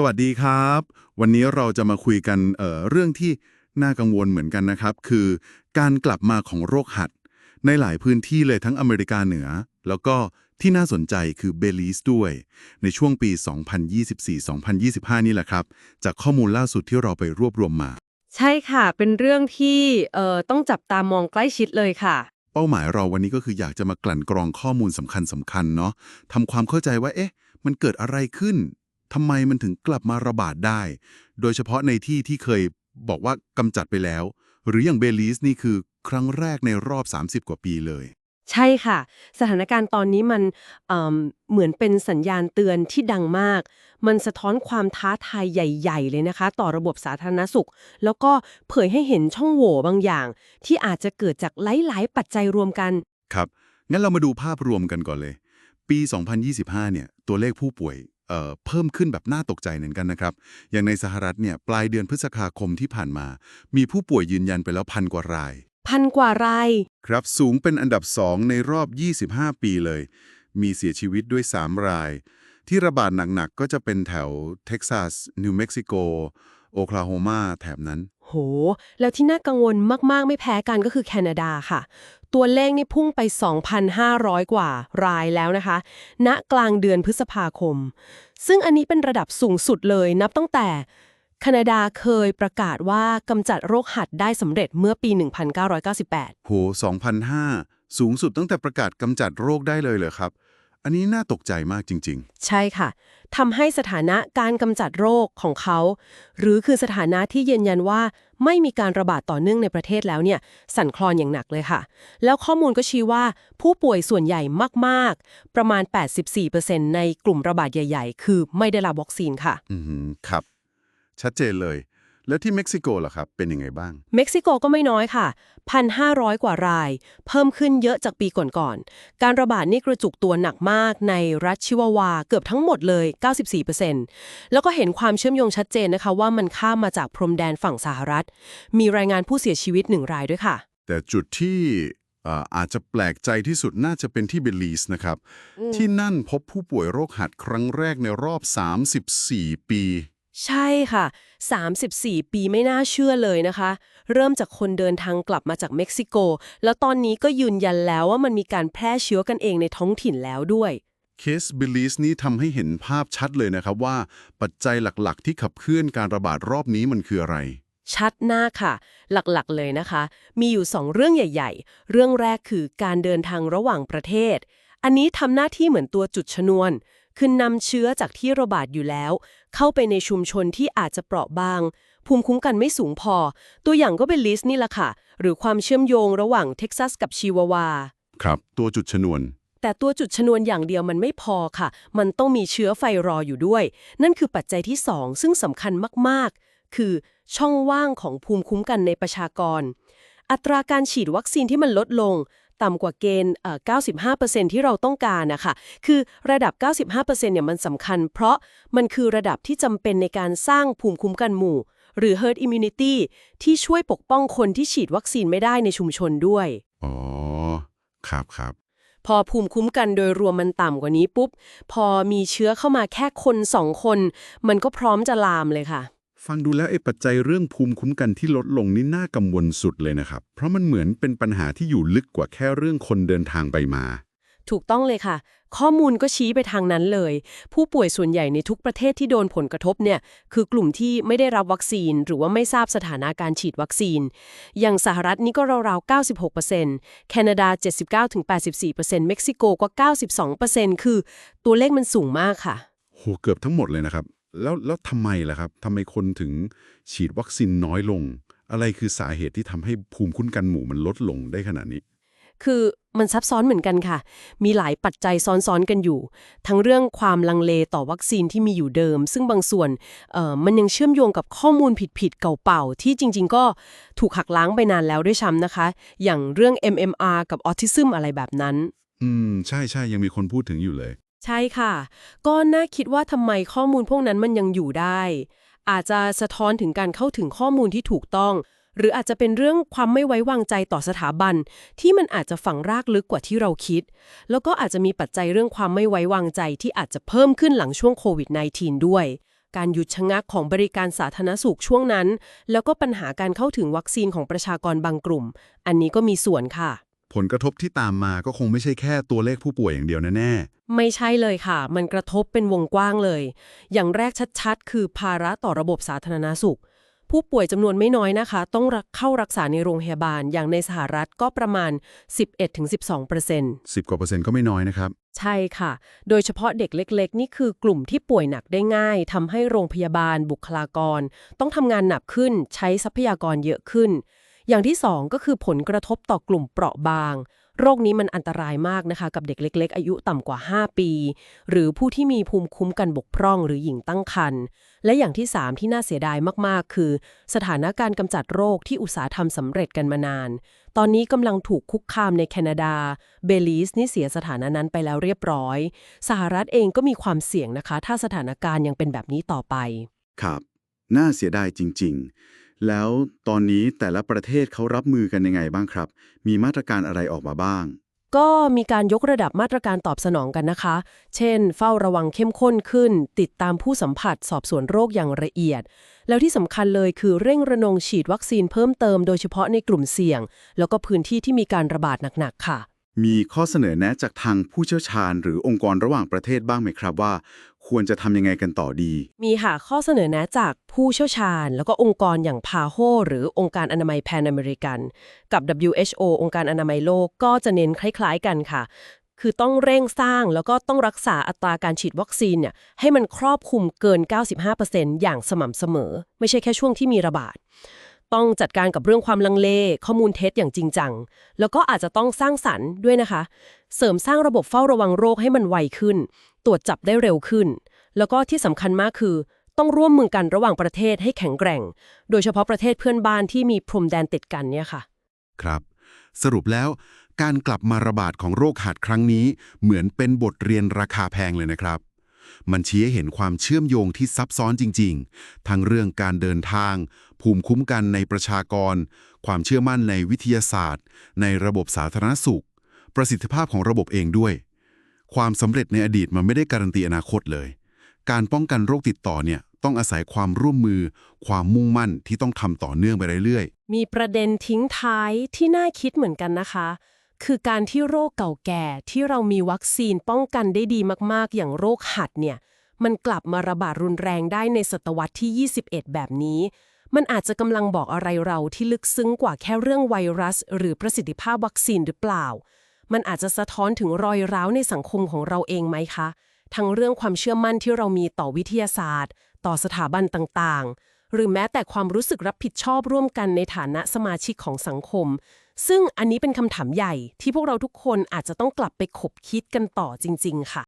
สวัสดีครับ วันนี้เราจะมาคุยกันเอ่อเรื่องที่น่ากังวลเหมือนกันนะครับ คือการกลับมาของโรคหัด ในหลายพื้นที่เลยทั้งอเมริกาเหนือ แล้วก็ที่น่าสนใจคือเบลีสด้วย ในช่วงปี 2024-2025 นี่แหละครับ จากข้อมูลล่าสุดที่เราไปรวบรวมมา ใช่ค่ะ เป็นเรื่องที่เอ่อต้องจับตามองใกล้ชิดเลยค่ะเป้าหมายเราวันนี้ก็คืออยากจะมากลั่นกรองข้อมูลสำคัญสำคัญเนาะทำความเข้าใจว่าเอ๊ะ มันเกิดอะไรขึ้น ทำไมมันถึงกลับมาระบาดได้ โดยเฉพาะในที่ที่เคยบอกว่ากำจัดไปแล้ว หรืออย่างเบลีสนี่คือครั้งแรกในรอบ 30 กว่าปีเลย ใช่ค่ะ สถานการณ์ตอนนี้มันเอิ่มเหมือนเป็นสัญญาณเตือนที่ดังมาก มันสะท้อนความท้าทายใหญ่ ๆ เลยนะคะ ต่อระบบสาธารณสุข แล้วก็เผยให้เห็นช่องโหว่บางอย่าง ที่อาจจะเกิดจากหลาย ๆ ปัจจัยรวมกัน ครับ งั้นเรามาดูภาพรวมกันก่อนเลย ปี 2025 เนี่ย ตัวเลขผู้ป่วย เอ่อเพิ่มขึ้นแบบน่าตกใจเหมือนกันนะครับ อย่างในสหรัฐเนี่ยปลายเดือนพฤษภาคมที่ผ่านมา มีผู้ป่วยยืนยันไปแล้วพันกว่าราย พันกว่าราย ครับสูงเป็นอันดับ2ในรอบ 25 ปีเลย มีเสียชีวิตด้วย 3 ราย ที่ระบาดหนักๆ ก็จะเป็นแถวเท็กซัส นิวเม็กซิโก โอคลาโฮมาแถบนั้น โห แล้วที่น่ากังวลมากๆ ไม่แพ้กันก็คือแคนาดาค่ะ ตัวเลขนี่พุ่งไป 2,500 กว่ารายแล้วนะคะ ณ กลางเดือนพฤษภาคม ซึ่งอันนี้เป็นระดับสูงสุดเลยนับตั้งแต่แคนาดาเคยประกาศว่ากำจัดโรคหัดได้สำเร็จเมื่อปี 1998 โห2,005สูงสุดตั้งแต่ประกาศกำจัดโรคได้เลยเหรอครับ อันนี้น่าตกใจมากจริงใช่ค่ะทำให้สถานะการกำจัดโรคของเขา หรือคือสถานะที่ยืนยันว่าไม่มีการระบาดต่อเนื่องในประเทศแล้วเนี่ยสั่นคลอนอย่างหนักเลยค่ะ แล้วข้อมูลก็ชี้ว่าผู้ป่วยส่วนใหญ่มาก ๆ ประมาณ 84%ในกลุ่มระบาดใหญ่ ๆ คือไม่ได้รับวัคซีนค่ะๆอือหือครับ ชัดเจนเลย แล้วที่เม็กซิโกล่ะครับ เป็นยังไงบ้าง เม็กซิโกก็ไม่น้อยค่ะ 1,500 กว่าราย เพิ่มขึ้นเยอะจากปีก่อนๆ การระบาดนี่กระจุกตัวหนักมากในรัฐชิวาวาเกือบทั้งหมดเลย 94%แล้วก็เห็นความเชื่อมโยงชัดเจนนะคะ ว่ามันข้ามมาจากพรมแดนฝั่งสหรัฐ มีรายงานผู้เสียชีวิตหนึ่งรายด้วยค่ะ แต่จุดที่เอ่ออาจจะแปลกใจที่สุดน่าจะเป็นที่เบลีสนะครับ ที่นั่นพบผู้ป่วยโรคหัดครั้งแรกในรอบ 34 ปี ใช่ค่ะ 34 ปีไม่น่าเชื่อเลยนะคะ เริ่มจากคนเดินทางกลับมาจากเม็กซิโก แล้วตอนนี้ก็ยืนยันแล้วว่ามันมีการแพร่เชื้อกันเองในท้องถิ่นแล้วด้วยเคสเบลีสนี้ทำให้เห็นภาพชัดเลยนะครับว่า ปัจจัยหลักๆ ที่ขับเคลื่อนการระบาดรอบนี้มันคืออะไร ชัดหน้าค่ะ หลักๆเลยนะคะ มีอยู่2เรื่องใหญ่ ๆ เรื่องแรกคือการเดินทางระหว่างประเทศ อันนี้ทำหน้าที่เหมือนตัวจุดชนวน คือนำเชื้อจากที่ระบาดอยู่แล้ว เข้าไปในชุมชนที่อาจจะเปราะบาง ภูมิคุ้มกันไม่สูงพอ ตัวอย่างก็เป็นลิสนี่แหละค่ะ หรือความเชื่อมโยงระหว่างเท็กซัสกับชิวาวา ครับ ตัวจุดชนวน แต่ตัวจุดชนวนอย่างเดียวมันไม่พอค่ะ มันต้องมีเชื้อไฟรออยู่ด้วย นั่นคือปัจจัยที่ 2 ซึ่งสำคัญมากๆ คือช่องว่างของภูมิคุ้มกันในประชากร อัตราการฉีดวัคซีนที่มันลดลง ต่ำกว่าเกณฑ์เอ่อ95%ที่เราต้องการนะคะคือระดับ 95%เนี่ยมันสำคัญ เพราะมันคือระดับที่จำเป็นในการสร้างภูมิคุ้มกันหมู่ หรือ herd immunity ที่ช่วยปกป้องคนที่ฉีดวัคซีนไม่ได้ในชุมชนด้วย อ๋อ ครับครับ พอภูมิคุ้มกันโดยรวมมันต่ำกว่านี้ปุ๊บ พอมีเชื้อเข้ามาแค่คนสองคน มันก็พร้อมจะลามเลยค่ะ ฟังดูแล้วไอ้ปัจจัยเรื่องภูมิคุ้มกันที่ลดลงนี่น่ากังวลสุดเลยนะครับ เพราะมันเหมือนเป็นปัญหาที่อยู่ลึกกว่าแค่เรื่องคนเดินทางไปมา ถูกต้องเลยค่ะ ข้อมูลก็ชี้ไปทางนั้นเลย ผู้ป่วยส่วนใหญ่ในทุกประเทศที่โดนผลกระทบเนี่ย คือกลุ่มที่ไม่ได้รับวัคซีน หรือว่าไม่ทราบสถานะการฉีดวัคซีน อย่างสหรัฐนี่ก็ราวๆ 96%แคนาดา 79-84%เม็กซิโกก็92%คือตัวเลขมันสูงมากค่ะ โหเกือบทั้งหมดเลยนะครับ แล้วแล้วทำไมล่ะครับทำไมคนถึงฉีดวัคซีนน้อยลง อะไรคือสาเหตุที่ทำให้ภูมิคุ้มกันหมู่มันลดลงได้ขนาดนี้ คือมันซับซ้อนเหมือนกันค่ะ มีหลายปัจจัยซ้อนๆกันอยู่ ทั้งเรื่องความลังเลต่อวัคซีนที่มีอยู่เดิม ซึ่งบางส่วนเอ่อมันยังเชื่อมโยงกับข้อมูลผิดๆเก่าเป่าที่จริง ๆ ก็ถูกหักล้างไปนานแล้วด้วยซ้ำนะคะ อย่างเรื่อง MMR กับออทิซึมอะไรแบบนั้น อืม ใช่ใช่ยังมีคนพูดถึงอยู่เลย ใช่ค่ะ ก็น่าคิดว่าทำไมข้อมูลพวกนั้นมันยังอยู่ได้ อาจจะสะท้อนถึงการเข้าถึงข้อมูลที่ถูกต้อง หรืออาจจะเป็นเรื่องความไม่ไว้วางใจต่อสถาบัน ที่มันอาจจะฝังรากลึกกว่าที่เราคิด แล้วก็อาจจะมีปัจจัยเรื่องความไม่ไว้วางใจที่อาจจะเพิ่มขึ้นหลังช่วงโควิด -19 ด้วย การหยุดชะงักของบริการสาธารณสุขช่วงนั้น แล้วก็ปัญหาการเข้าถึงวัคซีนของประชากรบางกลุ่ม อันนี้ก็มีส่วนค่ะ ผลกระทบที่ตามมาก็คงไม่ใช่แค่ตัวเลขผู้ป่วยอย่างเดียวแน่ไม่ใช่เลยค่ะ มันกระทบเป็นวงกว้างเลย อย่างแรกชัดๆ คือภาระต่อระบบสาธารณสุข ผู้ป่วยจำนวนไม่น้อยนะคะ ต้องรักเข้ารักษาในโรงพยาบาล อย่างในสหรัฐก็ประมาณ 11-12%ๆ 10 กว่าเปอร์เซ็นต์ก็ไม่น้อยนะครับ ใช่ค่ะ โดยเฉพาะเด็กเล็กๆ นี่คือกลุ่มที่ป่วยหนักได้ง่ายทำให้โรงพยาบาลบุคลากร ต้องทำงานหนักขึ้น ใช้ทรัพยากรเยอะขึ้น อย่างที่สองก็คือผลกระทบต่อกลุ่มเปราะบาง โรคนี้มันอันตรายมากนะคะ กับเด็กเล็ก ๆ อายุต่ำกว่า 5 ปี หรือผู้ที่มีภูมิคุ้มกันบกพร่องหรือหญิงตั้งครรภ์และอย่างที่ 3 ที่น่าเสียดายมากๆ คือ สถานการณ์กำจัดโรคที่อุตสาหทำสำเร็จกันมานาน ตอนนี้กำลังถูกคุกคามในแคนาดา เบลีสนี่เสียสถานะนั้นไปแล้วเรียบร้อย สหรัฐเองก็มีความเสี่ยงนะคะ ถ้าสถานการณ์ยังเป็นแบบนี้ต่อไป ครับ น่าเสียดายจริง ๆ แล้วตอนนี้แต่ละประเทศเขารับมือกันยังไงบ้างครับ มีมาตรการอะไรออกมาบ้าง ก็มีการยกระดับมาตรการตอบสนองกันนะคะ เช่น เฝ้าระวังเข้มข้นขึ้น ติดตามผู้สัมผัสสอบสวนโรคอย่างละเอียด แล้วที่สำคัญเลยคือเร่งระนงฉีดวัคซีนเพิ่มเติมโดยเฉพาะในกลุ่มเสี่ยง แล้วก็พื้นที่ที่มีการระบาดหนักๆค่ะ มีข้อเสนอแนะจากทางผู้เชี่ยวชาญ หรือองค์กรระหว่างประเทศบ้างไหมครับว่า ควรจะทำยังไงกันต่อดี มีค่ะข้อเสนอแนะจากผู้เชี่ยวชาญ แล้วก็องค์กรอย่างพาโฮหรือองค์การอนามัยแพนอเมริกัน กับ WHO องค์การอนามัยโลกก็จะเน้นคล้าย ๆ กันค่ะ คือต้องเร่งสร้างแล้วก็ต้องรักษาอัตราการฉีดวัคซีนเนี่ยให้มันครอบคลุมเกิน 95%อย่างสม่ำเสมอ ไม่ใช่แค่ช่วงที่มีระบาด ต้องจัดการกับเรื่องความลังเล ข้อมูลเท็จอย่างจริงจัง แล้วก็อาจจะต้องสร้างสรรค์ด้วยนะคะ เสริมสร้างระบบเฝ้าระวังโรคให้มันไวขึ้น ตรวจจับได้เร็วขึ้น แล้วก็ที่สำคัญมากคือ ต้องร่วมมือกันระหว่างประเทศให้แข็งแกร่ง โดยเฉพาะประเทศเพื่อนบ้านที่มีพรมแดนติดกันเนี่ยค่ะ ครับ สรุปแล้วการกลับมาระบาดของโรคหัดครั้งนี้ เหมือนเป็นบทเรียนราคาแพงเลยนะครับมันชี้ให้เห็นความเชื่อมโยงที่ซับซ้อนจริง ๆ ทั้งเรื่องการเดินทาง ภูมิคุ้มกันในประชากร ความเชื่อมั่นในวิทยาศาสตร์ ในระบบสาธารณสุข ประสิทธิภาพของระบบเองด้วย ความสำเร็จในอดีตมันไม่ได้การันตีอนาคตเลย การป้องกันโรคติดต่อเนี่ยต้องอาศัยความร่วมมือ ความมุ่งมั่นที่ต้องทำต่อเนื่องไปเรื่อยๆ มีประเด็นทิ้งท้ายที่น่าคิดเหมือนกันนะคะ คือการที่โรคเก่าแก่ที่เรามีวัคซีนป้องกันได้ดีมากๆ อย่างโรคหัดเนี่ย มันกลับมาระบาดรุนแรงได้ในศตวรรษที่ 21 แบบนี้ มันอาจจะกำลังบอกอะไรเราที่ลึกซึ้งกว่าแค่เรื่องไวรัส หรือประสิทธิภาพวัคซีนหรือเปล่า มันอาจจะสะท้อนถึงรอยร้าวในสังคมของเราเองไหมคะ ทั้งเรื่องความเชื่อมั่นที่เรามีต่อวิทยาศาสตร์ ต่อสถาบันต่างๆ หรือแม้แต่ความรู้สึกรับผิดชอบร่วมกันในฐานะสมาชิกของสังคม ซึ่งอันนี้เป็นคำถามใหญ่ที่พวกเราทุกคนอาจจะต้องกลับไปขบคิดกันต่อจริง ๆ ค่ะ